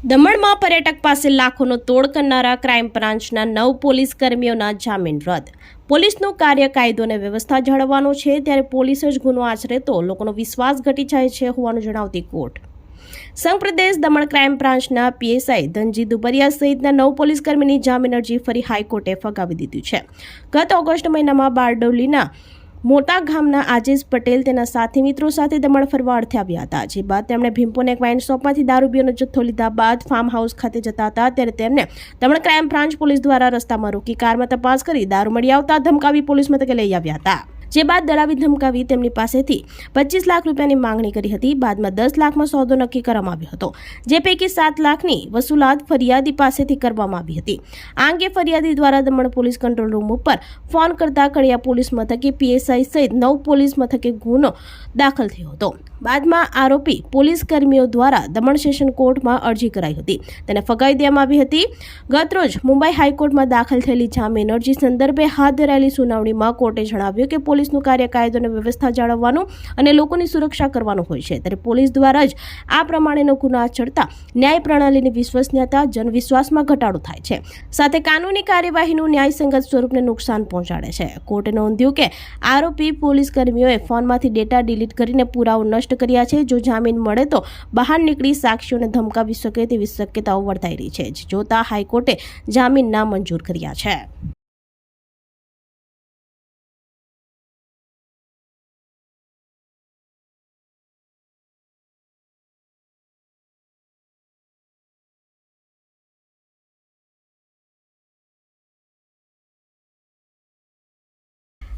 દમણમાં પર્યટક પાસે લાખોનો તોડ કરનારા ક્રાઇમ બ્રાન્ચના નવ પોલીસ કર્મીઓના જામીન રદ. પોલીસનું કાર્ય કાયદો અને વ્યવસ્થા જાળવવાનો છે, ત્યારે પોલીસ જ ગુનો આચરે તો લોકોનો વિશ્વાસ ઘટી જાય છે હોવાનું જણાવતી કોર્ટ. સંઘ પ્રદેશ દમણ ક્રાઇમ બ્રાન્ચના પીએસઆઈ ધનજી દુબરિયા સહિતના નવ પોલીસ કર્મીની જામીન અરજી ફરી હાઈકોર્ટે ફગાવી દીધી છે. ગત ઓગસ્ટ મહિનામાં બારડોલીના મોટા ગામના આજેશ પટેલ તેના સાથી મિત્રો સાથે દમણ ફરવા અર્થે આવ્યા હતા. જે બાદ તેમણે ભીમપોને એક વાઇન શોપમાંથી દારૂ પીવાનો જથ્થો લીધા બાદ ફાર્મ હાઉસ ખાતે જતા હતા. ત્યારે તેમને દમણ ક્રાઇમ બ્રાન્ચ પોલીસ દ્વારા રસ્તામાં રોકી કારમાં તપાસ કરી દારૂ મળી આવતા ધમકાવી પોલીસ મથકે લઈ આવ્યા હતા. જે બાદ દડાવી ધમકાવી તેમની પાસેથી પચીસ લાખ રૂપિયાની માંગણી કરી હતી. બાદમાં દસ લાખમાં સોદો નક્કી કરવામાં આવ્યો હતો, જે પૈકી સાત લાખની વસૂલાત ફરિયાદી પાસેથી કરવામાં આવી હતી. આ અંગે ફરિયાદી દ્વારા દમણ પોલીસ કંટ્રોલ રૂમ ઉપર ફોન કરતા કડિયા પોલીસ મથકે પીએસઆઈ સહિત નવ પોલીસ મથકે ગુનો દાખલ થયો હતો. બાદમાં આરોપી પોલીસ કર્મીઓ દ્વારા દમણ સેશન કોર્ટમાં અરજી કરાઈ હતી. તેને ફગાવી દેવામાં આવી હતી. ગતરોજ મુંબઈ હાઈકોર્ટમાં દાખલ થયેલી જામીન અરજી સંદર્ભે હાથ ધરાયેલી સુનાવણીમાં કોર્ટે જણાવ્યું કે પોલીસનું કાર્ય કાયદો અને વ્યવસ્થા જાળવવાનું અને લોકોની સુરક્ષા કરવાનું હોય છે. ત્યારે પોલીસ દ્વારા જ આ પ્રમાણેનો ગુનો આચરતા ન્યાય પ્રણાલીની વિશ્વસનીયતા, જનવિશ્વાસમાં ઘટાડો થાય છે. સાથે કાનૂની કાર્યવાહીનું ન્યાયસંગત સ્વરૂપને નુકસાન પહોંચાડે છે. કોર્ટે નોંધ્યું કે આરોપી પોલીસ કર્મીઓએ ફોનમાંથી ડેટા ડિલીટ કરીને પુરાવો નષ્ટ કર્યા છે. જો જામીન મળે તો બહાર નીકળી સાક્ષીઓને ધમકાવી શકે તેવી શક્યતાઓ વર્તાઈ રહી છે. જોતા હાઈકોર્ટે જામીન ના મંજૂર કર્યા છે.